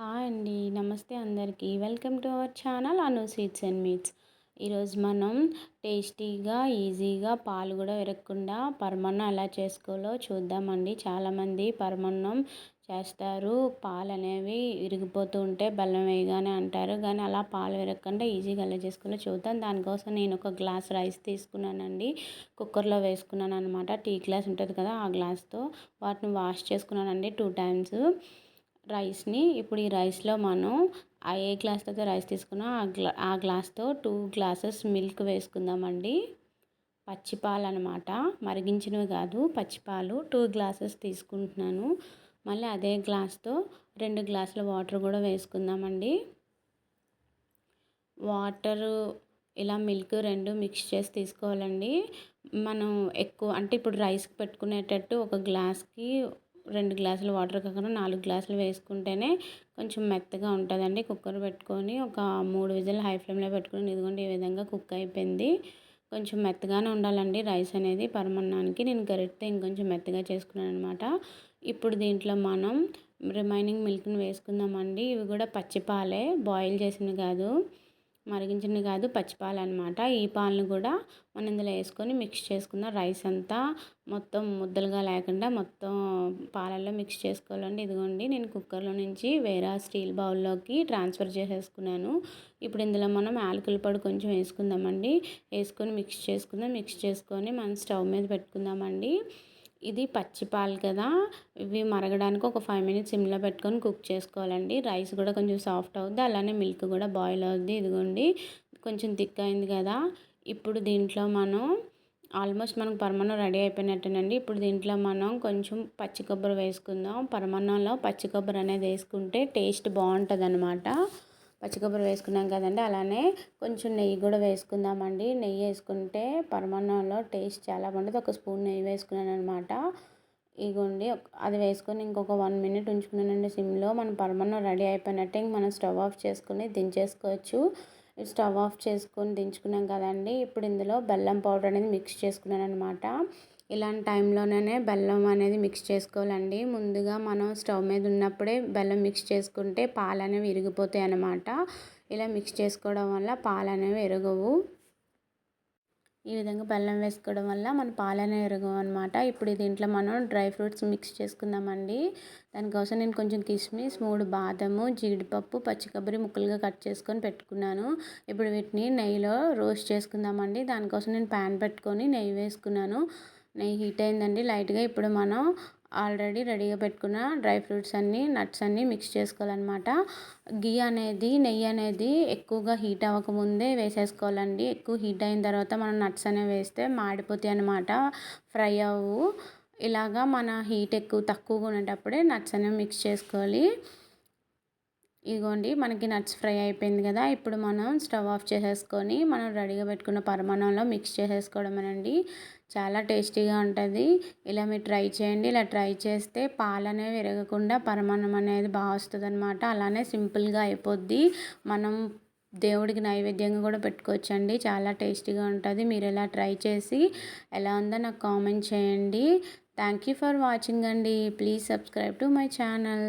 Hi అండి. నమస్తే అందరికీ. Welcome to our channel Anu sweets and meats. ఈరోజు మనం టేస్టీగా ఈజీగా పాలు కూడా విరగకుండా పరమాన్నం ఎలా చేసుకోవాలో చూద్దామండి. చాలామంది పరమాన్నం చేస్తారు పాలు అనేవి విరిగిపోతూ ఉంటే బెల్లం వేయగానే అంటారు. కానీ అలా పాలు విరగకుండా ఈజీగా ఎలా చేసుకోవాలో చూద్దాం. దానికోసం నేను ఒక గ్లాస్ రైస్ తీసుకున్నానండి. కుక్కర్లో వేసుకున్నాను అనమాట టీ గ్లాస్ ఉంటుంది కదా ఆ గ్లాస్తో వాటిని వాష్ చేసుకున్నానండి టూ టైమ్స్. రైస్ని ఇప్పుడు ఈ రైస్లో మనం ఆ ఏ గ్లాస్తో అయితే రైస్ తీసుకున్నా ఆ గ్లా ఆ గ్లాస్తో టూ గ్లాసెస్ మిల్క్ వేసుకుందామండి. పచ్చిపాలు అనమాట మరిగించినవి కాదు పచ్చిపాలు టూ గ్లాసెస్ తీసుకుంటున్నాను. మళ్ళీ అదే గ్లాస్తో రెండు గ్లాసుల వాటర్ కూడా వేసుకుందామండి. వాటరు ఇలా మిల్క్ రెండు మిక్స్ చేసి తీసుకోవాలండి. మనం ఎక్కువ అంటే ఇప్పుడు రైస్కి పెట్టుకునేటట్టు ఒక గ్లాస్కి రెండు గ్లాసులు వాటర్ కాకుండా నాలుగు గ్లాసులు వేసుకుంటేనే కొంచెం మెత్తగా ఉంటుందండి. కుక్కర్ పెట్టుకొని ఒక మూడు విజిల్ హై ఫ్లేమ్లో పెట్టుకుని ఇదిగోండి ఈ విధంగా కుక్ అయిపోయింది. కొంచెం మెత్తగానే ఉండాలండి రైస్ అనేది పరమన్నానికి. నేను గరిటెతో ఇంకొంచెం మెత్తగా చేసుకున్నాను అనమాట ఇప్పుడు దీంట్లో మనం రిమైనింగ్ మిల్క్ని వేసుకుందామండి. ఇవి కూడా పచ్చిపాలే బాయిల్ చేసినవి కాదు. మరిగించింది కాదు పచ్చిపాలు అనమాట ఈ పాలను కూడా మనం ఇందులో వేసుకొని మిక్స్ చేసుకుందాం. రైస్ అంతా మొత్తం ముద్దలుగా లేకుండా మొత్తం పాలల్లో మిక్స్ చేసుకోవాలండి. ఇదిగోండి నేను కుక్కర్లో నుంచి వేరే స్టీల్ బౌల్లోకి ట్రాన్స్ఫర్ చేసేసుకున్నాను. ఇప్పుడు ఇందులో మనం యాలకుల పొడి కొంచెం వేసుకుందామండి. వేసుకొని మిక్స్ చేసుకుందాం. మిక్స్ చేసుకొని మనం స్టవ్ మీద పెట్టుకుందామండి. ఇది పచ్చి పాలు కదా. ఇవి మరగడానికి ఒక ఫైవ్ మినిట్స్ సిమ్లో పెట్టుకొని కుక్ చేసుకోవాలండి. రైస్ కూడా కొంచెం సాఫ్ట్ అవుద్ది. అలానే మిల్క్ కూడా బాయిల్ అవుద్ది. ఇదిగోండి. కొంచెం థిక్ అయింది కదా. ఇప్పుడు దీంట్లో మనం ఆల్మోస్ట్ మనకు పరమాన్నం రెడీ అయిపోయినట్టేనండి. ఇప్పుడు దీంట్లో మనం కొంచెం పచ్చి కొబ్బరి వేసుకుందాం. పరమాన్నంలో పచ్చి కొబ్బరి అనేది వేసుకుంటే టేస్ట్ బాగుంటుంది అనమాట పచ్చి కొబ్బరి వేసుకున్నాం కదండి. అలానే కొంచెం నెయ్యి కూడా వేసుకుందామండి. నెయ్యి వేసుకుంటే పరమాన్నంలో టేస్ట్ చాలా బాగుంటుంది. ఒక స్పూన్ నెయ్యి వేసుకున్నాను అనమాట ఇగోండి అది వేసుకొని ఇంకొక వన్ మినిట్ ఉంచుకున్నానండి సిమ్లో. మన పరమాన్నం రెడీ అయిపోయినట్టే ఇంక మనం స్టవ్ ఆఫ్ చేసుకుని దించేసుకోవచ్చు. స్టవ్ ఆఫ్ చేసుకొని దించుకున్నాం కదండి. ఇప్పుడు ఇందులో బెల్లం పౌడర్ అనేది మిక్స్ చేసుకున్నాను అనమాట ఇలాంటి టైంలోనే బెల్లం అనేది మిక్స్ చేసుకోవాలండి. ముందుగా మనం స్టవ్ మీద ఉన్నప్పుడే బెల్లం మిక్స్ చేసుకుంటే పాలు అనేవి విరిగిపోతాయి అన్నమాట. ఇలా మిక్స్ చేసుకోవడం వల్ల పాలు అనేవి ఎరగవు. ఈ విధంగా బెల్లం వేసుకోవడం వల్ల మన పాలు అనేవి ఎరగవు అనమాట ఇప్పుడు దీంట్లో మనం డ్రై ఫ్రూట్స్ మిక్స్ చేసుకుందామండి. దానికోసం నేను కొంచెం కిస్మిస్ మూడు బాదము జీడిపప్పు పచ్చి కొబ్బరి ముక్కలుగా కట్ చేసుకొని పెట్టుకున్నాను. ఇప్పుడు వీటిని నెయ్యిలో రోస్ట్ చేసుకుందామండి. దానికోసం నేను ప్యాన్ పెట్టుకొని నెయ్యి వేసుకున్నాను. నెయ్యి హీట్ అయిందండి లైట్గా ఇప్పుడు మనం ఆల్రెడీ రెడీగా పెట్టుకున్న డ్రై ఫ్రూట్స్ అన్నీ నట్స్ అన్నీ మిక్స్ చేసుకోవాలన్నమాట. గీ అనేది నెయ్యి అనేది ఎక్కువగా హీట్ అవ్వకముందే వేసేసుకోవాలండి. ఎక్కువ హీట్ అయిన తర్వాత మనం నట్స్ అనేవి వేస్తే మాడిపోతాయి అనమాట ఫ్రై అవ్వు. ఇలాగా మన హీట్ ఎక్కువ తక్కువగా ఉండేటప్పుడే నట్స్ అనేవి మిక్స్ చేసుకోవాలి. ఇదిగోండి మనకి నట్స్ ఫ్రై అయిపోయింది కదా ఇప్పుడు మనం స్టవ్ ఆఫ్ చేసేసుకొని మనం రెడీగా పెట్టుకున్న పరమాణంలో మిక్స్ చేసేసుకోవడమేనండి. చాలా టేస్టీగా ఉంటుంది. ఇలా మీరు ట్రై చేయండి. ఇలా ట్రై చేస్తే పాలు అనేవి విరగకుండా పరమాణం అనేది బాగా వస్తుంది అనమాట అలానే సింపుల్గా అయిపోద్ది. మనం దేవుడికి నైవేద్యంగా కూడా పెట్టుకోవచ్చండి. చాలా టేస్టీగా ఉంటుంది. మీరు ఇలా ట్రై చేసి ఎలా ఉందో నాకు కామెంట్ చేయండి. థ్యాంక్ యూ ఫర్ వాచింగ్ అండి. Please subscribe to my channel.